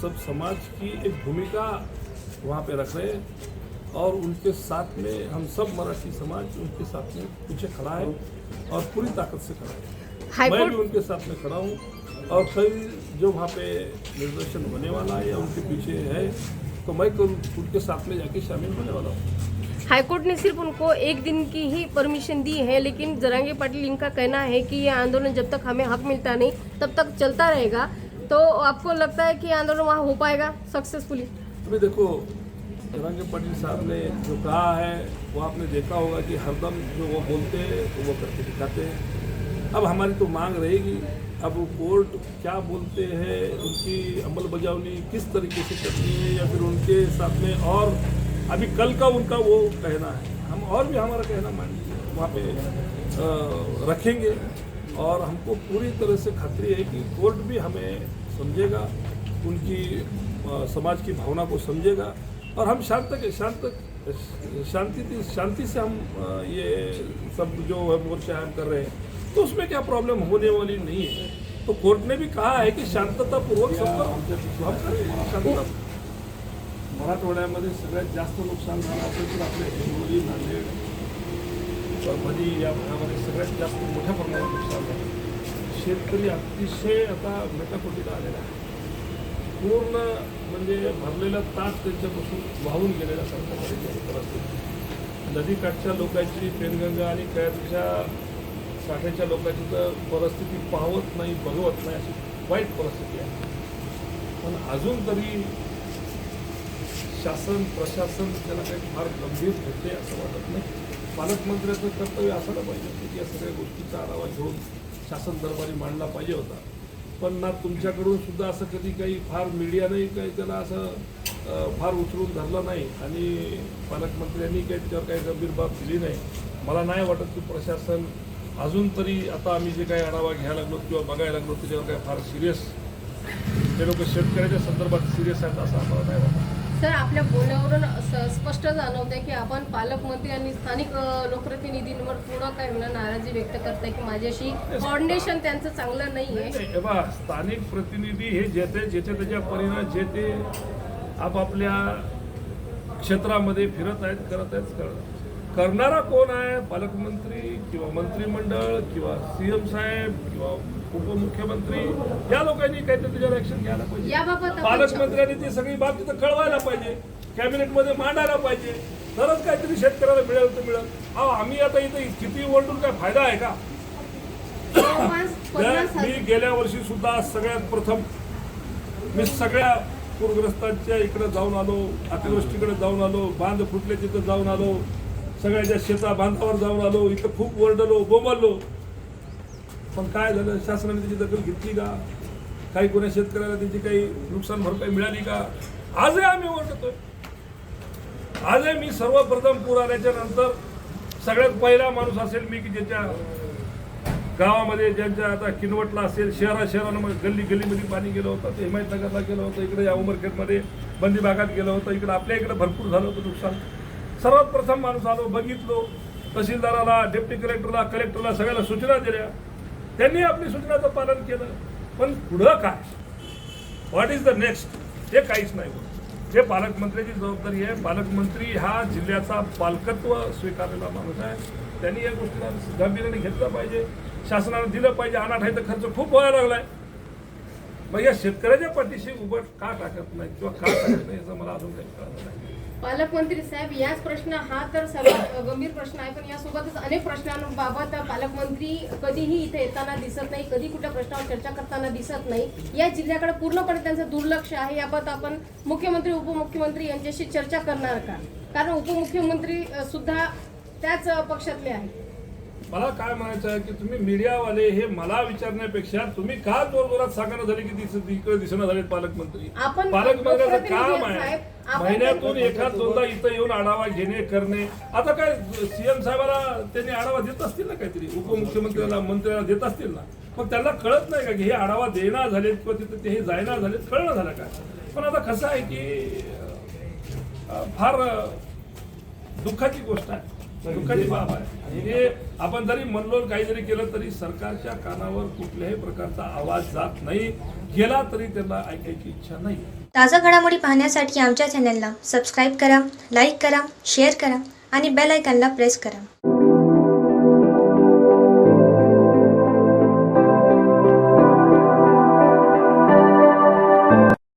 सब समाज की एक भूमिका वहाँ पे रख रहे हैं और उनके साथ में हम सब मराठी समाज उनके साथ में पीछे खड़ा है और पूरी ताकत से खड़ा है। मैं भी उनके साथ में खड़ा हूँ और कई जो वहाँ पे निर्देशन होने वाला है या उनके पीछे है तो मैं तो उनके साथ में जाके शामिल होने वाला हूँ। हाईकोर्ट ने सिर्फ़ उनको एक दिन की ही परमिशन दी है लेकिन जरांगे पाटिल इनका कहना है कि ये आंदोलन जब तक हमें हक मिलता नहीं तब तक चलता रहेगा। तो आपको लगता है कि आंदोलन वहाँ हो पाएगा सक्सेसफुली अभी देखो रंगे पाटिल साहब ने जो कहा है, वो आपने देखा होगा कि हरदम जो वो बोलते हैं तो वो करके दिखाते हैं। अब हमारी तो मांग रहेगी, अब वो कोर्ट क्या बोलते हैं, उनकी अमल बजावनी किस तरीके से करनी है, या फिर उनके साथ में और, अभी कल का उनका वो कहना है। हम और भी हमारा कहना मान लीजिए वहाँ पे रखेंगे। और हमको पूरी तरह से खतरी है कि कोर्ट भी हमें समझेगा उनकी समाज की भावना को समझेगा और हम शांत के शांत शांति शांति से हम ये सब जो है मोर्चा हम कर रहे हैं तो उसमें क्या प्रॉब्लम होने वाली नहीं है। तो कोर्ट ने भी कहा है कि शांततापूर्वक शांतता। मराठवाड्यामध्ये सगळ्यात जास्त नुकसान झालं असेल तर आपल्या हिंगोली नांदेड मध्ये या भागामध्ये सगळ्यात जास्त मोठ्या प्रमाणात नुकसान झालं. शेतकरी अतिशय आता मेटाकुटीला आलेला आहे. पूर्ण म्हणजे भरलेला ताट त्यांच्यापासून वाहून गेलेला झालेली परिस्थिती नदीकाठच्या लोकांची पेनगंगा आणि कयाच्या काठाच्या लोकांची तर परिस्थिती पाहत नाही बघवत नाही अशी वाईट परिस्थिती आहे. पण अजून तरी शासन प्रशासन त्याला काही फार गंभीर घेते असं वाटत नाही. पालकमंत्र्याचं कर्तव्य असायला पाहिजे होतं. की या सगळ्या गोष्टीचा आढावा घेऊन शासन दरबारी मांडला पाहिजे होता. पण ना तुमच्याकडून सुद्धा असं कधी काही फार मीडियाने काही त्याला असं फार उचलून धरलं नाही. आणि पालकमंत्र्यांनी काही त्याच्यावर काही गंभीर बाब दिली नाही. मला नाही वाटत की प्रशासन अजून तरी आता आम्ही जे काही आढावा घ्यायला लागलो किंवा बघायला लागलो त्याच्यावर काही फार सिरियस ते लोक शेतकऱ्याच्या संदर्भात सिरियस आहेत असं आम्हाला नाही वाटत. सर आपल्या बोलण्यावरून स्पष्ट स्पष्ट आहे की आपण पालकमंत्री आणि स्थानिक लोकप्रतिनिधींवर थोडं काय म्हणा नाराजी व्यक्त करताय की माझ्याशी कॉर्डिनेशन त्यांचं चांगलं नाही, आहे बा स्थानिक प्रतिनिधी हे जेथे जेथे त्याच्या परिणाम जे ते आपापल्या क्षेत्रामध्ये फिरत आहेत करत आहेत करत करणारा कोण आहे? पालकमंत्री किंवा मंत्रिमंडळ किंवा सीएम साहेब किंवा उपमुख्यमंत्री या लोकांनी काहीतरी त्याच्यावर ऍक्शन घ्यायला पाहिजे. पालकमंत्र्यांनी ती सगळी बाब तिथं कळवायला पाहिजे. कॅबिनेटमध्ये मांडायला पाहिजे. तरच काहीतरी शेतकऱ्याला मिळेल तर मिळेल. अहो आम्ही आता इथं किती ओरडून काय फायदा आहे का? मी गेल्या वर्षी सुद्धा सगळ्यात प्रथम मी सगळ्या पूरग्रस्तांच्या इकडे जाऊन आलो अतिवृष्टीकडे जाऊन आलो बांध फुटले तिथं जाऊन आलो सगळ्याच्या शेता बांधावर जाऊन आलो इथं खूप ओरडलो बोंबललो. पण काय झालं? शासनाने त्याची दखल घेतली का? काही कोण्या शेतकऱ्याला त्याची काही नुकसान भरपाई मिळाली का? आजही आम्ही ओरडतोय. आजही मी सर्वप्रथम पूर आल्याच्यानंतर सगळ्यात पहिला माणूस असेल मी की ज्याच्या गावामध्ये ज्यांच्या आता किनवटला असेल शहरा शहरांमध्ये गल्ली गल्लीमध्ये पाणी गेलं होतं ते हिमायतनगरला गेलं होतं इकडे या उमरखेडमध्ये बंदी भागात गेलं होतं इकडे आपल्या इकडे भरपूर झालं होतं नुकसान. सर्वात प्रथम माणूस आलो बघितलो तहसीलदाराला डेप्टी कलेक्टरला कलेक्टरला सगळ्याला सूचना दिल्या. त्यांनी आपली सूचनाचं पालन केलं. पण पुढं काय? व्हॉट इज द नेक्स्ट हे काहीच नाही होत. हे पालकमंत्र्याची जबाबदारी आहे पालकमंत्री हा जिल्ह्याचा पालकत्व स्वीकारलेला माणूस आहे. त्यांनी या गोष्टीला गांभीर्याने घेतलं पाहिजे. शासनाने दिलं पाहिजे. अनाठ आहे तर खर्च खूप व्हायला लागलाय. मग या शेतकऱ्याच्या पाठीशी उभं का टाकत नाही किंवा का टाकत नाही याचं मला अजून काही कळलं नाही. पालकमंत्री साहेब याच प्रश्न हा तर सर्वात गंभीर प्रश्न आहे पण यासोबतच अनेक प्रश्नांबाबत पालकमंत्री कधीही इथे येताना दिसत नाही कधी कुठल्या प्रश्नावर चर्चा करताना दिसत नाही. या जिल्ह्याकडे पूर्णपणे त्यांचं दुर्लक्ष आहे याबाबत आपण मुख्यमंत्री उपमुख्यमंत्री यांच्याशी चर्चा करणार का? कारण उपमुख्यमंत्री सुद्धा त्याच पक्षातले आहेत. मला काय म्हणायचं आहे की तुम्ही मीडियावाले हे मला विचारण्यापेक्षा तुम्ही का जोरजोरात सांगणं झाले की दिस इकडे दिसणं झाले पालकमंत्री? आपण पालकमंत्र्याचं लोकप्रतिनिधी काम साहेब, आहे. आपण- महिन्यातून एखाद दोनदा इथं येऊन आढावा घेणे करणे. आता काय सीएम साहेबाला त्यांनी आढावा देत असतील ना काहीतरी? उपमुख्यमंत्र्याला मंत्र्याला देत असतील ना? मग त्यांना कळत नाही का की हे आढावा देणार झालेत किंवा तिथं ते हे जायना झालेत? कळणं झालं काय पण आता कसं आहे की अं, फार अं, दुःखाची गोष्ट आहे. दुःखाची बाब आहे. हे आपण जरी म्हणलो काही जरी केलं तरी सरकारच्या कानावर कुठल्याही प्रकारचा आवाज जात नाही. गेला तरी त्यांना ऐकायची इच्छा नाही. ताज्या घडामोडी पाहण्यासाठी आमच्या चॅनलला सबस्क्राईब करा लाईक करा शेअर करा आणि बेल आयकॉनला प्रेस करा.